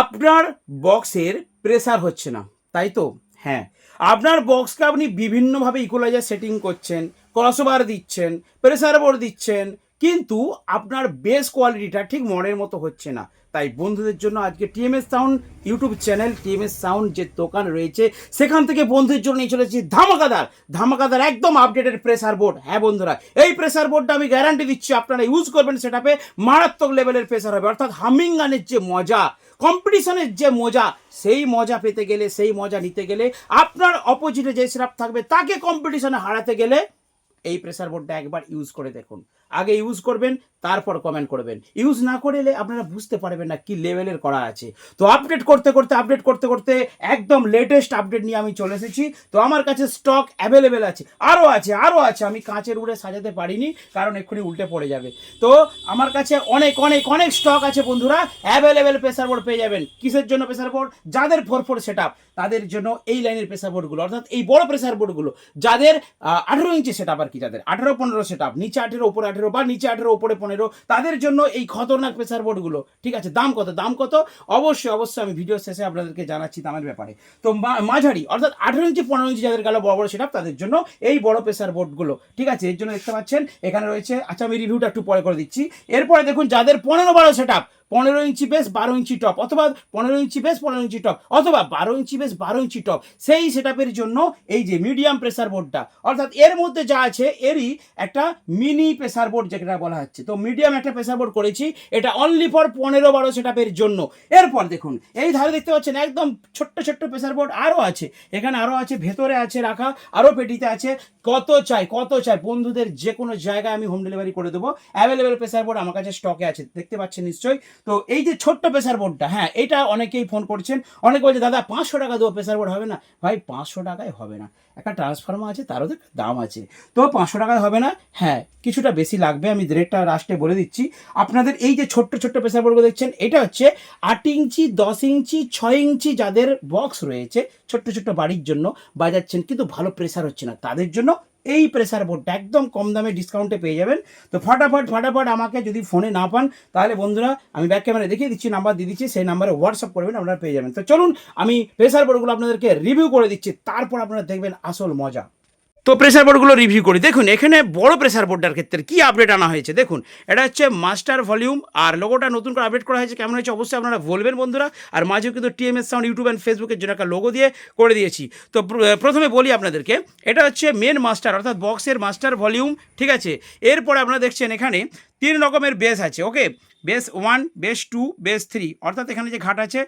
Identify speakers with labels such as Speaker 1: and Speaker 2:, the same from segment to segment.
Speaker 1: আপনার বক্সের প্রেসার হচ্ছে না, তাই তো? হ্যাঁ। আপনার বক্সকে আপনি বিভিন্নভাবে ইকুয়ালাইজার সেটিং করছেন ক্রসওভার দিচ্ছেন প্রেসার বোর্ড দিচ্ছেন, কিন্তু আপনার বেস কোয়ালিটিটা ঠিক মনের মতো হচ্ছে না। তাই বন্ধুদের জন্য আজকে TMS sound YouTube channel TMS sound যে দোকান রয়েছে, সেখান থেকে বন্ধুদের জন্য নিয়ে চলেছি ধামাকাদার। ধামাকাদার একদম আপডেটেড প্রেসার বোর্ড হ্যাঁ বন্ধুরা, এই প্রেসার বোর্ডটা আমি গ্যারান্টি দিচ্ছি, আপনারা ইউজ করবেন সেটাপে মারাত্মক লেভেলের প্রেসার হবে। অর্থাৎ হামিং গানের যে মজা কম্পিটিশনের যে মজা, সেই মজা পেতে গেলে, সেই মজা নিতে গেলে, আপনার অপোজিটে যে সেরাপ থাকবে, তাকে কম্পিটিশনে হারাতে গেলে এই প্রেসার বোর্ডটা একবার ইউজ করে দেখুন। আগে ইউজ করবেন, তারপর কমেন্ট করবেন। ইউজ না করলে আপনারা বুঝতে পারবেন না কি লেভেলের করা আছে। তো আপডেট করতে করতে আপডেট করতে করতে একদম লেটেস্ট আপডেট নিয়ে আমি চলে এসেছি। তো আমার কাছে স্টক অ্যাভেলেবেল আছে। আরও আছে আরও আছে। আমি কাঁচের উড়ে সাজাতে পারিনি, কারণ এক্ষুনি উল্টে পড়ে যাবে। তো আমার কাছে অনেক অনেক অনেক স্টক আছে বন্ধুরা। অ্যাভেলেবেল প্রেসার বোর্ড পেয়ে যাবেন। কিসের জন্য প্রেসার বোর্ড যাদের ফোর ফোর সেট তাদের জন্য এই লাইনের প্রেসার বোর্ডগুলো অর্থাৎ এই বড় প্রেসার বোর্ডগুলো যাদের আঠেরো ইঞ্চি সেট আর কি যাদের আঠেরো, পনেরো সেট আপ নিচে আঠেরো, উপরে আঠেরো বা নিচে আঠেরো, উপরে পনেরো, তাদের জন্য এই খতরনাক প্রেসার বোর্ডগুলো ঠিক আছে, দাম কত? দাম কত? অবশ্যই অবশ্যই আমি ভিডিও শেষে আপনাদেরকে জানাচ্ছি দামের ব্যাপারে। তো মাঝারি, অর্থাৎ আঠেরো ইঞ্চি, পনেরো ইঞ্চি যাদের গেল বড় বড় সেট আপ তাদের জন্য এই বড় প্রেসার বোর্ডগুলো ঠিক আছে, এর জন্য দেখতে পাচ্ছেন, এখানে রয়েছে আচ্ছা আমি রিভিউটা একটু পরে করে দিচ্ছি। এরপরে দেখুন, যাদের পনেরো, বারো সেট পনেরো ইঞ্চি বেস বারো ইঞ্চি টপ, অথবা পনেরো ইঞ্চি বেস পনেরো ইঞ্চি টপ, অথবা বারো ইঞ্চি বেস বারো ইঞ্চি টপ, সেই সেটআপের জন্য এই যে মিডিয়াম প্রেসার বোর্ডটা অর্থাৎ এর মধ্যে যা আছে, এরই একটা মিনি প্রেসার বোর্ড যেটা বলা হচ্ছে। তো মিডিয়াম একটা প্রেসার বোর্ড করেছি, এটা অনলি ফর পনেরো বারো সেটআপের জন্য। এরপর দেখুন, এই ধারে দেখতে পাচ্ছেন একদম ছোট্ট ছোট্ট প্রেসার বোর্ড আরও আছে। এখানে আরও আছে, ভেতরে আছে রাখা, আরও পেটিতে আছে, কত চাই কত চাই, বন্ধুদের যে কোনো জায়গায় আমি হোম ডেলিভারি করে দেবো। অ্যাভেলেবেল প্রেসার বোর্ড আমার কাছে স্টকে আছে, দেখতে পাচ্ছেন নিশ্চয়ই। তো এই যে ছোট্ট প্রেসার বোর্ডটা হ্যাঁ এটা অনেকেই ফোন করছেন। অনেকে বলছে, দাদা, পাঁচশো টাকা দেবো প্রেসার বোর্ড হবে না? ভাই, পাঁচশো টাকায় হবে না। একটা ট্রান্সফর্মার আছে, তারও তো দাম আছে। তো পাঁচশো টাকায় হবে না? হ্যাঁ কিছুটা বেশি লাগবে, আমি রেটটা লাস্টে বলে দিচ্ছি। আপনাদের এই যে ছোট্ট ছোট্ট প্রেসার বোর্ডগুলো দেখছেন, এটা হচ্ছে আট ইঞ্চি, দশ ইঞ্চি, ছয় ইঞ্চি যাদের বক্স রয়েছে, ছোট্ট ছোট্ট বাড়ির জন্য বাজাচ্ছেন, কিন্তু ভালো প্রেসার হচ্ছে না। তাদের জন্য এই প্রেসার বোর্ডটা একদম কম দামে ডিসকাউন্টে পেয়ে যাবেন। তো ফটাফট ফটাফট আমাকে যদি ফোনে না পান, তাহলে বন্ধুরা, আমি ব্যাক ক্যামেরা দেখিয়ে দিচ্ছি নাম্বার দিয়ে দিচ্ছি, সেই নাম্বারে হোয়াটসঅ্যাপ করবেন আপনারা পেয়ে যাবেন। তো চলুন, আমি প্রেসার বোর্ডগুলো আপনাদেরকে রিভিউ করে দিচ্ছি, তারপর আপনারা দেখবেন আসল মজা। তো প্রেসার বোর্ডগুলো রিভিউ করি। দেখুন, এখানে বড় প্রেসার বোর্ডটার ক্ষেত্রে কি আপডেট আনা হয়েছে? দেখুন, এটা হচ্ছে মাস্টার ভলিউম আর লোগোটা নতুন করে আপডেট করা হয়েছে। কেমন হয়েছে? অবশ্যই আপনারা বলবেন বন্ধুরা। আর মাঝেও কিন্তু টিএমএস সাউন্ড ইউটিউব অ্যান্ড ফেসবুকের জন্য একটা লোগো দিয়ে করে দিয়েছি। তো প্রথমে বলি আপনাদেরকে, এটা হচ্ছে মেন মাস্টার অর্থাৎ বক্সের মাস্টার ভলিউম ঠিক আছে? এরপরে আপনারা দেখছেন এখানে তিন রকমের বেস আছে okay bass one, bass two, bass three. অর্থাৎ এখানে যে ঘাট আছে,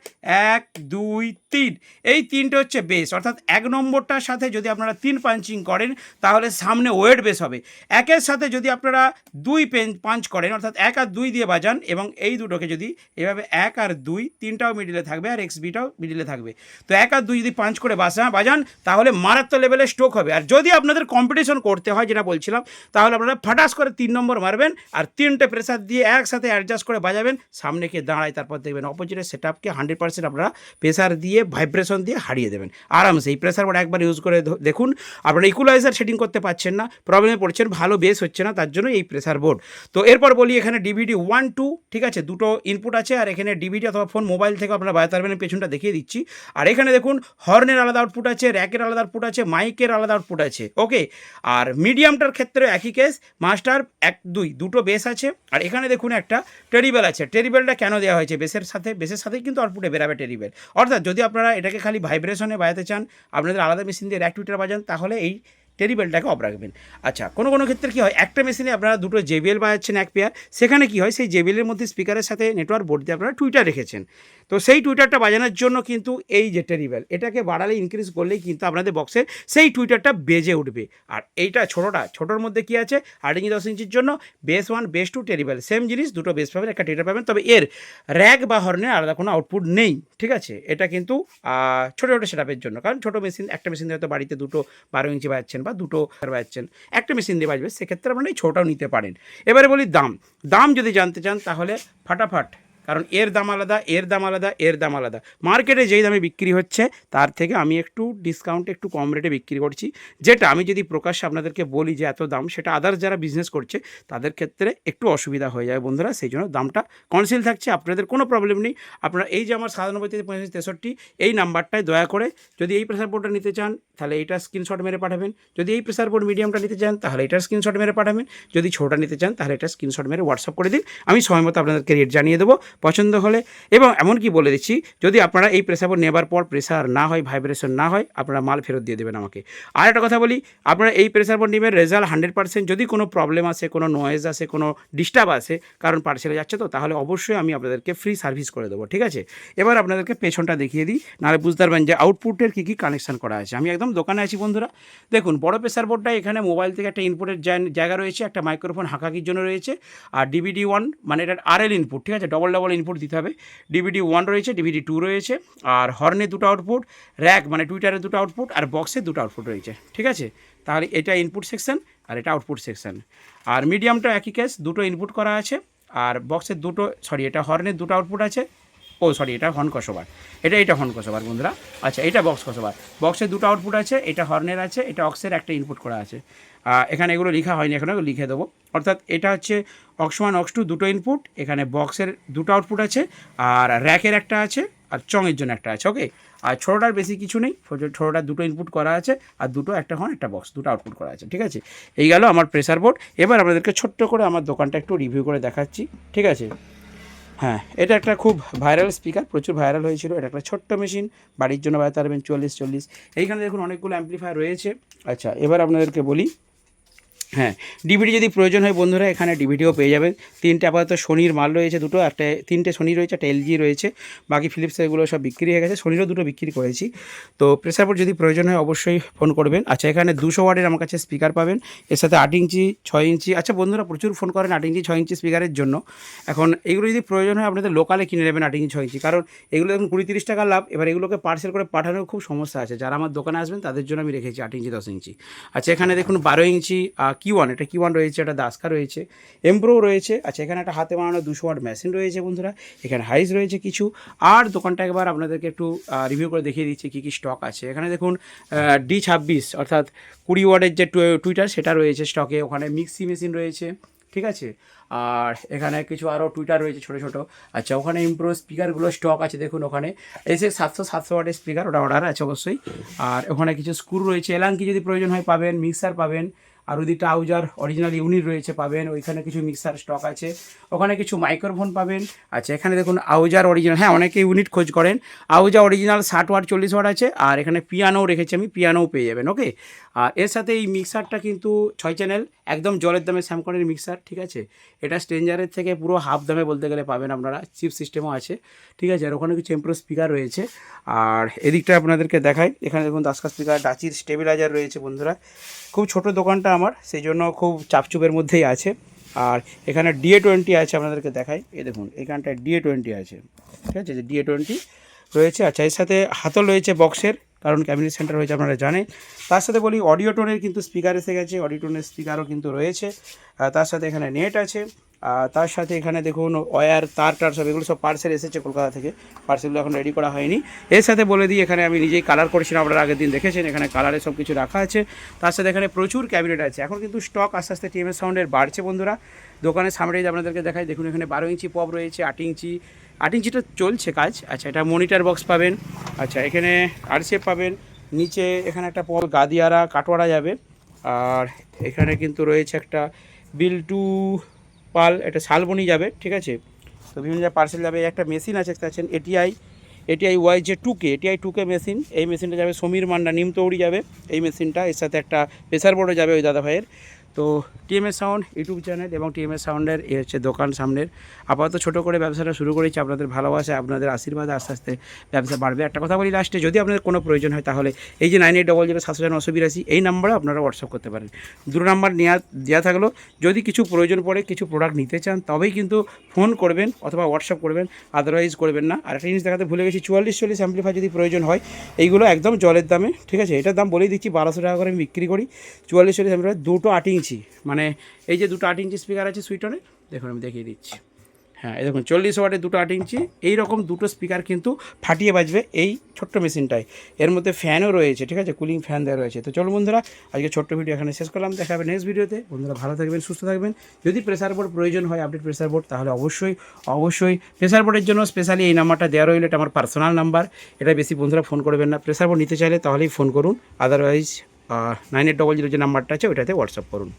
Speaker 1: এক, দুই, তিন। এই তিনটে হচ্ছে বেস। অর্থাৎ এক নম্বরটার সাথে যদি আপনারা তিন পাঞ্চিং করেন, তাহলে সামনে ওয়েট বেস হবে। একের সাথে যদি আপনারা দুই পেন, পাঞ্চ করেন, অর্থাৎ এক আর দুই দিয়ে বাজান, এবং এই দুটোকে যদি এভাবে এক আর দুই, তিনটাও মিডিলে থাকবে, আর এক্স বিটাও মিডিলে থাকবে। তো এক আর দুই যদি পাঞ্চ করে বাসা, বাজান, তাহলে মারাত্মক লেভেলে স্ট্রোক হবে। আর যদি আপনাদের কম্পিটিশন করতে হয়, যেটা বলছিলাম, তাহলে আপনারা ফাটাস করে তিন নম্বর মারবেন, আর তিনটে প্রেসার দিয়ে একসাথে অ্যাডজাস্ট করে বাজাবেন, সামনে কে দাঁড়ায় তারপর দেখবেন অপোজিটের সেট আপকে হান্ড্রেড পার্সেন্ট আপনারা প্রেসার দিয়ে ভাইব্রেশন দিয়ে হারিয়ে দেবেন। আরামসে এই প্রেসার বোর্ড একবার ইউজ করে দেখুন, আপনারা ইকুলাইজার সেটিং করতে পারছেন না প্রবলেমে পড়ছেন, ভালো বেস হচ্ছে না, তার জন্য এই প্রেসার বোর্ড তো এরপর বলি এখানে ডিভিডি ওয়ান টু ঠিক আছে, দুটো ইনপুট আছে, আর এখানে ডিভিডি অথবা ফোন মোবাইল থেকে আপনারা বাজাতে পারবেন পেছনটা দেখিয়ে দিচ্ছি। আর এখানে দেখুন হর্নের আলাদা আউটপুট আছে র্যাকের আলাদা আউটপুট আছে মাইকের আলাদা আউটপুট আছে ওকে আর মিডিয়ামটার ক্ষেত্রে একই কেস মাস্টার এক, দুই, দুটো বেস আছে। আর এখানে দেখুন একটা টেরিবেল আছে। টেরিবেলটা কেন দেওয়া হয়েছে? বেসের সাথে বেসের সাথেই কিন্তু আউটপুটে বেরাবে টেরিবেল অর্থাৎ যদি আপনারা এটাকে খালি ভাইব্রেশনে বাজাতে চান, আপনাদের আলাদা মেশিন দিয়ে র্যাক টুইটার বাজান, তাহলে এই টেরিবেলটাকে অফ রাখবেন। আচ্ছা কোনো কোনো ক্ষেত্রে কী হয়, একটা মেশিনে আপনারা দুটো জেবিএল বাজাচ্ছেন এক পেয়ার সেখানে কী হয়, সেই জেবিএলের মধ্যে স্পিকারের সাথে নেটওয়ার্ক বোর্ড দিয়ে আপনারা টুইটার রেখেছেন। তো সেই টুইটারটা বাজানোর জন্য কিন্তু এই যে টেরিবেল এটাকে বাড়ালে ইনক্রিজ করলেই কিন্তু আপনাদের বক্সে সেই টুইটারটা বেজে উঠবে। আর এইটা ছোটোটা, ছোটোর মধ্যে কী আছে, আট ইঞ্চি, দশ ইঞ্চির জন্য bass one bass two terrible same জিনিস, দুটো বেস পাবেন, একটা টেরিটার পাবেন, তবে এর র্যাক বা হর্নের আলাদা কোনো আউটপুট নেই, ঠিক আছে? এটা কিন্তু ছোটো ছোটো সেটআপের জন্য। কারণ ছোটো মেশিন একটা মেশিন হয়তো বাড়িতে দুটো বারো ইঞ্চি বাজাচ্ছেন বা দুটো বাজাচ্ছেন একটা মেশিন দিয়ে বাজবে, সেক্ষেত্রে আপনারা এই ছোটাও নিতে পারেন। এবারে বলি দাম। দাম যদি জানতে চান, তাহলে ফাটাফাট, কারণ এর দাম আলাদা, এর দাম আলাদা, এর দাম আলাদা। মার্কেটে যেই দামে বিক্রি হচ্ছে, তার থেকে আমি একটু ডিসকাউন্ট একটু কম রেটে বিক্রি করছি। যেটা আমি যদি প্রকাশ্যে আপনাদেরকে বলি যে এত দাম, সেটা আদার্স যারা বিজনেস করছে, তাদের ক্ষেত্রে একটু অসুবিধা হয়ে যায় বন্ধুরা, সেই জন্য দামটা কনসিল থাকছে, আপনাদের কোনো প্রবলেম নেই। আপনারা এই যে আমার সাতানব্বই থেকে পঁয়ষট্টি, তেষট্টি, এই নাম্বারটায় দয়া করে যদি এই প্রেসার বোর্ডটা নিতে চান তাহলে এইটার স্ক্রিনশট মেরে পাঠাবেন। যদি এই প্রেসার বোর্ড মিডিয়ামটা নিতে চান, তাহলে এটার স্ক্রিনশট মেরে পাঠাবেন। যদি ছোটা নিতে চান, তাহলে এটা স্ক্রিনশট মেরে হোয়াটসঅ্যাপ করে দিন। আমি সময় মতো আপনাদেরকে রেট জানিয়ে দেবো, পছন্দ হলে। এবং এমনকি বলে দিচ্ছি, যদি আপনারা এই প্রেসার বোর্ড নেবার পর প্রেসার না হয় ভাইব্রেশন না হয়, আপনারা মাল ফেরত দিয়ে দেবেন আমাকে। আর একটা কথা বলি, আপনারা এই প্রেসার বোর্ড নেবেন রেজাল্ট হান্ড্রেড পার্সেন্ট যদি কোনো প্রবলেম আসে, কোনো নয়েজ আসে, কোনো ডিস্টার্ব আসে, কারণ পার্সেলে যাচ্ছে তো, তাহলে অবশ্যই আমি আপনাদেরকে ফ্রি সার্ভিস করে দেবো, ঠিক আছে? এবার আপনাদেরকে পেছনটা দেখিয়ে দিই, নাহলে বুঝতে পারবেন যে আউটপুটের কী কী কানেকশান করা আছে। আমি একদম দোকানে আছি, বন্ধুরা। দেখুন, বড় প্রেসার বোর্ডটা এখানে মোবাইল থেকে একটা ইনপুটের জায়গা রয়েছে, একটা মাইক্রোফোন হাঁকাকির জন্য রয়েছে, আর ডিভিডি ওয়ান মানে এটা আরএল ইনপুট ঠিক আছে? ডবল ডবল ইনপুট দিতে হবে। ডিভিডি ওয়ান রয়েছে ডিভিডি টু রয়েছে, আর হর্নে দুটো আউটপুট র্যাক মানে টুইটারের দুটো আউটপুট আর বক্সে দুটো আউটপুট রয়েছে, ঠিক আছে? তাহলে এটা ইনপুট সেকশন আর এটা আউটপুট সেকশন আর মিডিয়ামটা একই কেস দুটো ইনপুট করা আছে, আর বক্সের দুটো সরি এটা হর্নের দুটো আউটপুট আছে ও সরি এটা হর্ন কসোবার এটা এটা হর্ন কসোবার বন্ধুরা। আচ্ছা এটা বক্স কসোবার বক্সের দুটো আউটপুট আছে, এটা হর্নের আছে, এটা অক্সের একটা ইনপুট করা আছে। এখানে এগুলো লেখা হয়নি, এখানে লিখে দেবো। অর্থাৎ এটা হচ্ছে অক্স ওয়ান অক্স টু দুটো ইনপুট এখানে বক্সের দুটো আউটপুট আছে, আর র্যাকের একটা আছে, আর চঙের জন্য একটা আছে ওকে আর ছোটোটার বেশি কিছু নেই ছোটোটার দুটো ইনপুট করা আছে, আর দুটো একটা হর্ন একটা বক্স দুটো আউটপুট করা আছে, ঠিক আছে? এই গেল আমার প্রেসার বোর্ড এবার আপনাদেরকে ছোট্ট করে আমার দোকানটা একটু রিভিউ করে দেখাচ্ছি, ঠিক আছে? হ্যাঁ এটা একটা খুব ভাইরাল স্পিকার প্রচুর ভাইরাল হয়েছিল, এটা একটা ছোট্ট মেশিন বাড়ির জন্য বাজাতে পারবেন চল্লিশ চল্লিশ। এইখানে দেখুন অনেকগুলো অ্যাম্পলিফায়ার রয়েছে। আচ্ছা এবার আপনাদেরকে বলি হ্যাঁ ডিভিডি যদি প্রয়োজন হয় বন্ধুরা, এখানে ডিভিডিও পেয়ে যাবেন। তিনটে আপাতত সোনির মাল রয়েছে দুটো, একটা তিনটে সোনি রয়েছে, একটা এলজি রয়েছে। বাকি ফিলিপস এগুলো সব বিক্রি হয়ে গেছে সোনিরও দুটো বিক্রি করেছি। তো প্রেসার বোর্ড যদি প্রয়োজন হয় অবশ্যই ফোন করবেন। আচ্ছা এখানে দুশো ওয়ার্ডের আমার কাছে স্পিকার পাবেন। এর সাথে আট ইঞ্চি, ছয় ইঞ্চি আচ্ছা বন্ধুরা, প্রচুর ফোন করেন আট ইঞ্চি, ছয় ইঞ্চি স্পিকারের জন্য। এখন এগুলো যদি প্রয়োজন হয়, আপনাদের লোকালে কিনে নেবেন আট ইঞ্চি, ছয় ইঞ্চি। কারণ এগুলো এখন কুড়ি তিরিশ টাকা লাভ। এবার এগুলোকে পার্সেল করে পাঠানোর খুব সমস্যা আছে। যারা আমার দোকানে আসবেন, তাদের জন্য আমি রেখেছি আট ইঞ্চি, দশ ইঞ্চি। আচ্ছা এখানে দেখুন বারো ইঞ্চি কি ওয়ান এটা কি ওয়ান রয়েছে, একটা দাসকা রয়েছে এমপ্রো রয়েছে আচ্ছা এখানে একটা হাতে বানানো দুশো ওয়াট মেশিন রয়েছে বন্ধুরা, এখানে হাইস রয়েছে কিছু, আর দোকানটা একবার আপনাদেরকে একটু রিভিউ করে দেখিয়ে দিচ্ছি কী কী স্টক আছে। এখানে দেখুন ডি ছাব্বিশ, অর্থাৎ কুড়ি ওয়ার্ডের যে টুইটার সেটা রয়েছে স্টকে ওখানে মিক্সি মেশিন রয়েছে, ঠিক আছে? আর এখানে কিছু আরও টুইটার রয়েছে ছোটো ছোটো আচ্ছা ওখানে ইমপ্রো স্পিকারগুলো স্টক আছে, দেখুন ওখানে, এসে সাতশো সাতশো ওয়াটের স্পিকার ওটা অর্ডার আছে অবশ্যই, আর ওখানে কিছু স্ক্রু রয়েছে, এলাঙ্কি যদি প্রয়োজন হয় পাবেন মিক্সার পাবেন আর ওদিকে ট্রাউজার অরিজিনাল ইউনিট রয়েছে পাবেন, ওইখানে কিছু মিক্সার স্টক আছে। ওখানে কিছু মাইক্রোফোন পাবেন। আচ্ছা এখানে দেখুন আউজার অরিজিনাল হ্যাঁ অনেকে ইউনিট খোঁজ করেন। আউজা অরিজিনাল ষাট ওয়াট চল্লিশ ওয়াট আছে, আর এখানে পিয়ানোও রেখেছি আমি পিয়ানোও পেয়ে যাবেন ওকে আর এর সাথে এই মিক্সারটা কিন্তু ছয় চ্যানেল একদম জলের দামে স্যামকনের মিক্সার ঠিক আছে? এটা স্ট্রেঞ্জারের থেকে পুরো হাফ দামে বলতে গেলে পাবেন আপনারা চিপ সিস্টেমও আছে, ঠিক আছে? আর ওখানে কিছু এমপ্রো স্পিকার রয়েছে। আর এদিকটা আপনাদেরকে দেখাই, এখানে দেখুন দাসকা স্পিকার ডাচির স্টেবিলাইজার রয়েছে বন্ধুরা। খুব ছোট দোকানটা আমার সেই জন্য খুব চাপচুপের মধ্যেই আছে। আর এখানে ডিএ টোয়েন্টি আছে আপনাদেরকে দেখাই। এ দেখুন, এখানটায় ডিএ টোয়েন্টি আছে। ঠিক আছে, যে ডিএ টোয়েন্টি রয়েছে। আচ্ছা এর সাথে হাতল রয়েছে বক্সের, কারণ ক্যাবিনেট সেন্টার রয়েছে আপনারা জানেন। তার সাথে বলি অডিও টোনের কিন্তু স্পিকার এসে গেছে অডিও টোনের স্পিকারও কিন্তু রয়েছে। তার সাথে এখানে নেট আছে। তার সাথে এখানে দেখুন ওয়ার, তার টার সব, এগুলো সব পার্সেল এসেছে কলকাতা থেকে। পার্সেলগুলো এখন রেডি করা হয়নি। এর সাথে বলে দিই, এখানে আমি নিজেই কালার করেছিলাম, আপনারা আগের দিন দেখেছেন, এখানে কালারে সব কিছু রাখা আছে। তার সাথে এখানে প্রচুর ক্যাবিনেট আছে। এখন কিন্তু স্টক আস্তে আস্তে টিএমএস সাউন্ডের বাড়ছে বন্ধুরা। দোকানের সামনে যদি আপনাদেরকে দেখাই, দেখুন এখানে বারো ইঞ্চি পপ রয়েছে, আট ইঞ্চি, আট ইঞ্চিটা চলছে কাজ। আচ্ছা এটা মনিটার বক্স পাবেন। আচ্ছা এখানে আরসিএফ পাবেন। নিচে এখানে একটা পপ গাদিয়ারা, কাটোয়ারা যাবে। আর এখানে কিন্তু রয়েছে একটা বিল টু পাল এটা শালবনি যাবে, ঠিক আছে? তো বিভিন্ন যা পার্সেল যাবে একটা মেশিন আছে, দেখতে পাচ্ছেন এটিআই এটিআই ওয়াই যে টুকে এটিআই টুকে মেশিন এই মেশিনটা যাবে সমীর মান্ডা নিমতৌড়ি যাবে, এই মেশিনটা এর সাথে একটা প্রেসার বোর্ডও যাবে ওই দাদা ভাইয়ের তো টিএমএস সাউন্ড ইউটিউব চ্যানেল এবং টিএমএস সাউন্ডের এ হচ্ছে দোকান সামনের। আপাতত ছোটো করে ব্যবসাটা শুরু করেছি, আপনাদের ভালোবাসা, আপনাদের আশীর্বাদ, আস্তে আস্তে ব্যবসা বাড়বে। একটা কথা বলি লাস্টে যদি আপনাদের কোনো প্রয়োজন হয় তাহলে এই যে নাইন এইট ডবল জিরো সাতশো নশো বিরাশি, এই নাম্বারে আপনারা হোয়াটসঅ্যাপ করতে পারেন। দুটো নাম্বার নেওয়া, দেওয়া থাকল, যদি কিছু প্রয়োজন পড়ে, কিছু প্রোডাক্ট নিতে চান, তবেই কিন্তু ফোন করবেন অথবা হোয়াটসঅ্যাপ করবেন আদারওয়াইজ করবেন না। আর একটা জিনিস দেখাতে ভুলে গেছি, চুয়াল্লিশ চল্লিশ অ্যাম্পলিফাই যদি প্রয়োজন হয়, এইগুলো একদম জলের দামে, ঠিক আছে? এটার দাম বলেই দিচ্ছি, বারোশো টাকা করে আমি বিক্রি করি। চুয়াল্লিশ চল্লিশ অ্যাম্পলিফাই দুটো আট মানে এই যে দুটো আট ইঞ্চি স্পিকার আছে সুইটনের দেখুন আমি দেখিয়ে দিচ্ছি। হ্যাঁ দেখুন, চল্লিশ ওয়াটের দুটো আট ইঞ্চি এইরকম দুটো স্পিকার কিন্তু ফাটিয়ে বাজবে এই ছোট্ট মেশিনটায়। এর মধ্যে ফ্যানও রয়েছে, ঠিক আছে? কুলিং ফ্যান দেওয়া রয়েছে। তো চলো বন্ধুরা, আজকে ছোট্ট ভিডিও এখানে শেষ করলাম। দেখা হবে নেক্সট ভিডিওতে বন্ধুরা, ভালো থাকবেন, সুস্থ থাকবেন। যদি প্রেসার বোর্ড প্রয়োজন হয় আপডেট প্রেসার বোর্ড তাহলে অবশ্যই অবশ্যই প্রেসার বোর্ডের জন্য স্পেশালি এই নাম্বারটা দেওয়া রইল। এটা আমার পার্সোনাল নাম্বার এটা বেশি বন্ধুরা ফোন করবেন না। প্রেসার বোর্ড নিতে চাইলে তাহলেই ফোন করুন। Otherwise nine eight double zero যে নাম্বারটা আছে ওইটাতে হোয়াটসঅ্যাপ করুন।